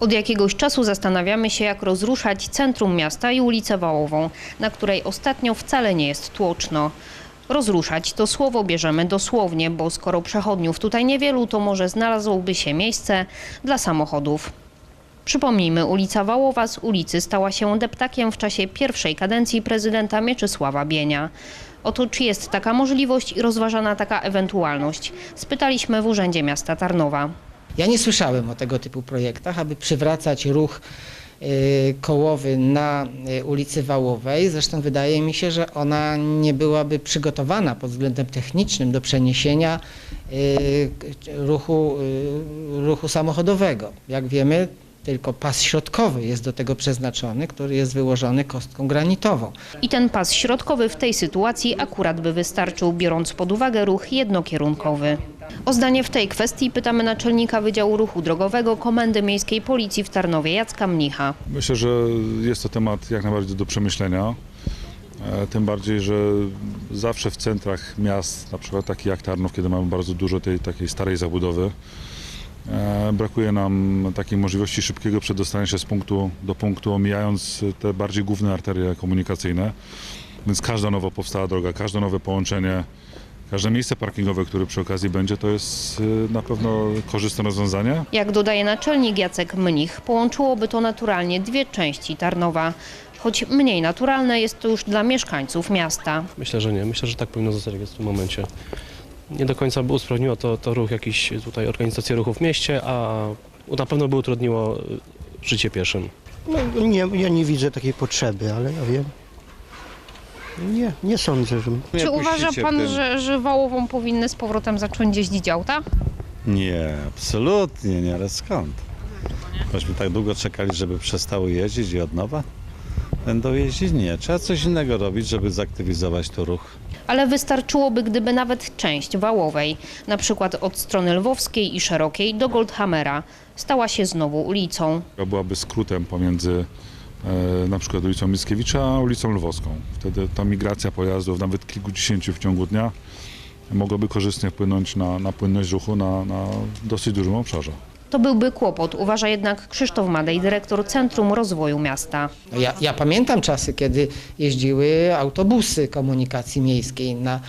Od jakiegoś czasu zastanawiamy się, jak rozruszać centrum miasta i ulicę Wałową, na której ostatnio wcale nie jest tłoczno. Rozruszać to słowo bierzemy dosłownie, bo skoro przechodniów tutaj niewielu, to może znalazłoby się miejsce dla samochodów. Przypomnijmy, ulica Wałowa z ulicy stała się deptakiem w czasie pierwszej kadencji prezydenta Mieczysława Bienia. Oto czy jest taka możliwość i rozważana taka ewentualność? Spytaliśmy w Urzędzie Miasta Tarnowa. Ja nie słyszałem o tego typu projektach, aby przywracać ruch y, kołowy na y, ulicy Wałowej. Zresztą wydaje mi się, że ona nie byłaby przygotowana pod względem technicznym do przeniesienia y, ruchu, ruchu samochodowego. Jak wiemy, tylko pas środkowy jest do tego przeznaczony, który jest wyłożony kostką granitową. I ten pas środkowy w tej sytuacji akurat by wystarczył, biorąc pod uwagę ruch jednokierunkowy. O zdanie w tej kwestii pytamy naczelnika Wydziału Ruchu Drogowego Komendy Miejskiej Policji w Tarnowie, Jacka Mnicha. Myślę, że jest to temat jak najbardziej do przemyślenia. E, Tym bardziej, że zawsze w centrach miast, na przykład takich jak Tarnów, kiedy mamy bardzo dużo tej takiej starej zabudowy, e, brakuje nam takiej możliwości szybkiego przedostania się z punktu do punktu, omijając te bardziej główne arterie komunikacyjne. Więc każda nowo powstała droga, każde nowe połączenie, każde miejsce parkingowe, które przy okazji będzie, to jest e, na pewno korzystne rozwiązanie. Jak dodaje naczelnik Jacek Mnich, połączyłoby to naturalnie dwie części Tarnowa. Choć mniej naturalne jest to już dla mieszkańców miasta. Myślę, że nie. Myślę, że tak powinno zostać w tym momencie. Nie do końca by usprawniło to, to ruch jakiś tutaj organizację ruchu w mieście, a na pewno by utrudniło y, życie pieszym. No, nie, ja nie widzę takiej potrzeby, ale ja wiem. Nie, nie sądzę, że... Czy uważa pan, ten- że, że Wałową powinny z powrotem zacząć jeździć auta? Nie, absolutnie nie, ale skąd? Myśmy tak długo czekali, żeby przestały jeździć i od nowa będą jeździć? Nie, trzeba coś innego robić, żeby zaktywizować tu ruch. Ale wystarczyłoby, gdyby nawet część Wałowej, na przykład od strony Lwowskiej i Szerokiej do Goldhamera, stała się znowu ulicą. byłaby skrótem pomiędzy na przykład ulicą Mickiewicza a ulicą Lwowską. Wtedy ta migracja pojazdów, nawet kilkudziesięciu w ciągu dnia, mogłaby korzystnie wpłynąć na, na płynność ruchu na, na dosyć dużym obszarze. To byłby kłopot, uważa jednak Krzysztof Madej, dyrektor Centrum Rozwoju Miasta. Ja, ja pamiętam czasy, kiedy jeździły autobusy komunikacji miejskiej na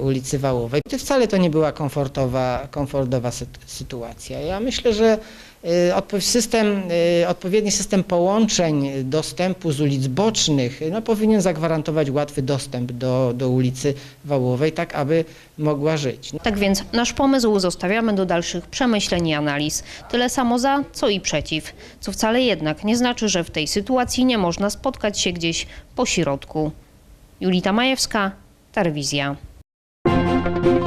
ulicy Wałowej. To wcale to nie była komfortowa, komfortowa sy- sytuacja. Ja myślę, że y, system, y, odpowiedni system połączeń dostępu z ulic bocznych no, powinien zagwarantować łatwy dostęp do, do ulicy Wałowej, tak aby mogła żyć. Tak więc nasz pomysł zostawiamy do dalszych przemyśleń i analiz. Tyle samo za, co i przeciw. Co wcale jednak nie znaczy, że w tej sytuacji nie można spotkać się gdzieś po środku. Julita Majewska, Tarwizja. Thank you.